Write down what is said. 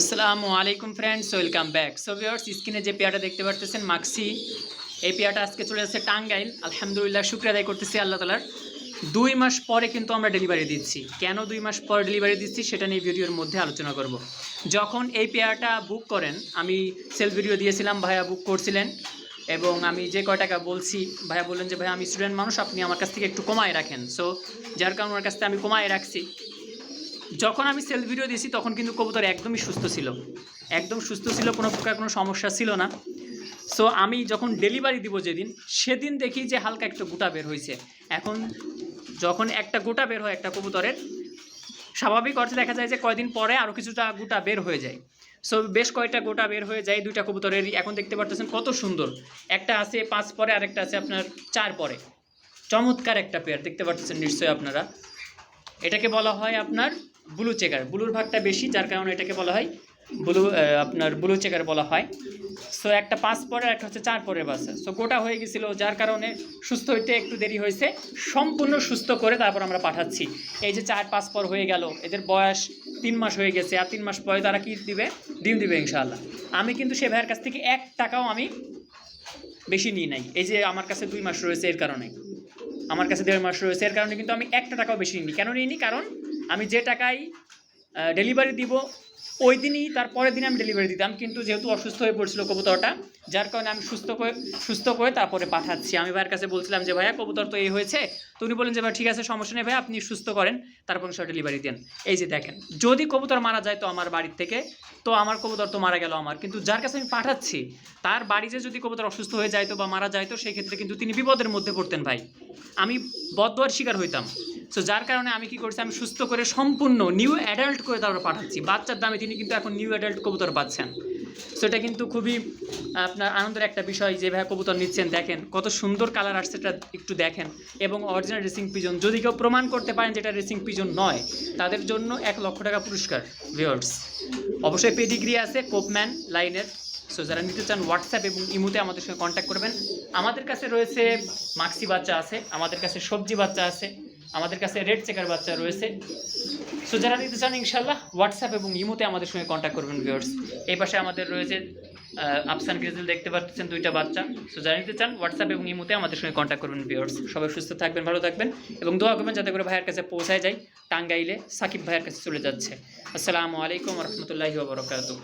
আসসালামু আলাইকুম friends welcome back so viewers স্ক্রিনে যে পেয়াটা দেখতে পারতেছেন, মাক্সি, এই পেয়াটা আজকে চলে যাচ্ছে টাঙ্গাইল। আলহামদুলিল্লাহ, শুক্রিয়া আদায় করতেছি আল্লাহ তালার দুই মাস পরে কিন্তু আমরা ডেলিভারি দিচ্ছি। কেন দুই মাস পর ডেলিভারি দিচ্ছি সেটা নিয়ে ভিডিওর মধ্যে আলোচনা করব। যখন এই পেয়ারটা বুক করেন, আমি সেলফ ভিডিও দিয়েছিলাম, ভাইয়া বুক করছিলেন, এবং আমি যে কয় টাকা বলছি, ভাইয়া বললেন যে, ভাইয়া, আমি স্টুডেন্ট মানুষ, আপনি আমার কাছ থেকে একটু কমায় রাখেন। সো যার কারণে ওনার কাছ থেকে আমি কমায় রাখছি। যখন আমি সেলফ ভিডিও দিয়েছি, তখন কিন্তু কবুতর একদমই সুস্থ ছিল। একদম সুস্থ ছিল, কোনো প্রকার কোনো সমস্যা ছিল না। সো আমি যখন ডেলিভারি দিব যেদিন, সেদিন দেখি যে হালকা একটা গোটা বের হয়েছে। এখন যখন একটা গোটা বের হয় একটা কবুতরের, স্বাভাবিক অর্থে দেখা যায় যে কয়দিন পরে আরও কিছুটা গোটা বের হয়ে যায়। সো বেশ কয়েকটা গোটা বের হয়ে যায় দুইটা কবুতরেরই এখন দেখতে পারতেছেন কত সুন্দর। একটা আছে পাঁচ পরে, আরেকটা আছে আপনার চার পরে। চমৎকার একটা পেয়ার দেখতে পারতেছেন নিশ্চয়ই আপনারা। এটাকে বলা হয় আপনার ব্লু চেকার ব্লুর ভাগটা বেশি, যার কারণে এটাকে বলা হয় ব্লু আপনার ব্লু চেকার বলা হয়। সো একটা পাঁচ পরের একটা হচ্ছে চার পরের বাচ্চা সো গোটা হয়ে গেছিল, যার কারণে সুস্থ হইতে একটু দেরি হয়েছে। সম্পূর্ণ সুস্থ করে তারপর আমরা পাঠাচ্ছি। এই যে চার, পাঁচ পর হয়ে গেল, এদের বয়স তিন মাস হয়ে গেছে। আর তিন মাস পরে তারা কি দিবে? ডিম দিবে, ইনশাআল্লাহ। আমি কিন্তু সে ভাইয়ের কাছ থেকে এক টাকাও আমি বেশি নিই নাই। এই যে আমার কাছে দুই মাস রয়েছে এর কারণে। আমার কাছে দেড় মাস রয়েছে, এর কারণে কিন্তু আমি একটা টাকাও বেশি নিই কেন নিইনি? কারণ আমি যে টাকায় ডেলিভারি দিব, ওই দিনই তার পরের দিন আমি ডেলিভারি দিতাম। কিন্তু যেহেতু অসুস্থ হয়ে পড়ছিল কবুতরটা, যার কারণে আমি সুস্থ করে সুস্থ করে তারপরে পাঠাচ্ছি। আমি ভাইয়ের কাছে বলছিলাম যে, ভাইয়া, কবুতর তো এই হয়েছে। তো উনি বলেন যে, ভাই, ঠিক আছে, সমস্যা নেই ভাই আপনি সুস্থ করেন, তারপর সব ডেলিভারি দেন। এই যে দেখেন, যদি কবুতর মারা যায় তো আমার বাড়ির থেকে, তো আমার কবুতর তো মারা গেল আমার। কিন্তু যার কাছে আমি পাঠাচ্ছি, তার বাড়িতে যদি কবুতর অসুস্থ হয়ে যায় তো বা মারা যায় তো সেই ক্ষেত্রে কিন্তু তিনি বিপদের মধ্যে পড়তেন ভাই। আমি বদোয়ার শিকার হইতাম। সো যার কারণে আমি কি করছি? আমি সুস্থ করে সম্পূর্ণ নিউ অ্যাডাল্ট করে তারপর পাঠাচ্ছি। বাচ্চার দামে তিনি কিন্তু এখন নিউ অ্যাডাল্ট কবুতর পাচ্ছেন। সো এটা কিন্তু খুবই আপনার আনন্দের একটা বিষয় যেভাবে কবুতর নিচ্ছেন। দেখেন কত সুন্দর কালার আসছে, এটা একটু দেখেন। এবং অরিজিনাল রেসিং পিজন যদি কেউ প্রমাণ করতে পারেন যে এটা রেসিং পিজন নয়, তাদের জন্য এক লক্ষ টাকা পুরস্কার ভিওর্স অবশ্যই পেডিগ্রি আছে কোপম্যান লাইনের। সো যারা নিতে চান হোয়াটসঅ্যাপ এবং ইমুতে আমাদের সঙ্গে কন্ট্যাক্ট করবেন। আমাদের কাছে রয়েছে মাক্সি বাচ্চা আছে, আমাদের কাছে সবজি বাচ্চা আছে। আমাদের কাছে রেড চেকার বাচ্চা রয়েছে। সো যারা নিতে চান ইনশাল্লাহ হোয়াটসঅ্যাপ এবং ইমোতে আমাদের সঙ্গে কন্ট্যাক্ট করবেন ভিউয়ার্স এই পাশে আমাদের রয়েছে আফসান গ্রিজেল দেখতে পাচ্ছেন দুইটা বাচ্চা। সো যারা নিতে চান হোয়াটসঅ্যাপ এবং ইমোতে আমাদের সঙ্গে কন্ট্যাক্ট করবেন ভিউয়ার্স সবাই সুস্থ থাকবেন, ভালো থাকবেন এবং দোয়া করবেন যাতে করে ভাইয়ের কাছে পৌঁছায় যায়। টাঙ্গাইলে সাকিব ভাইয়ের কাছে চলে যাচ্ছে। আসসালামু আলাইকুম রহমতুল্লাহি ওবরাকাতুহ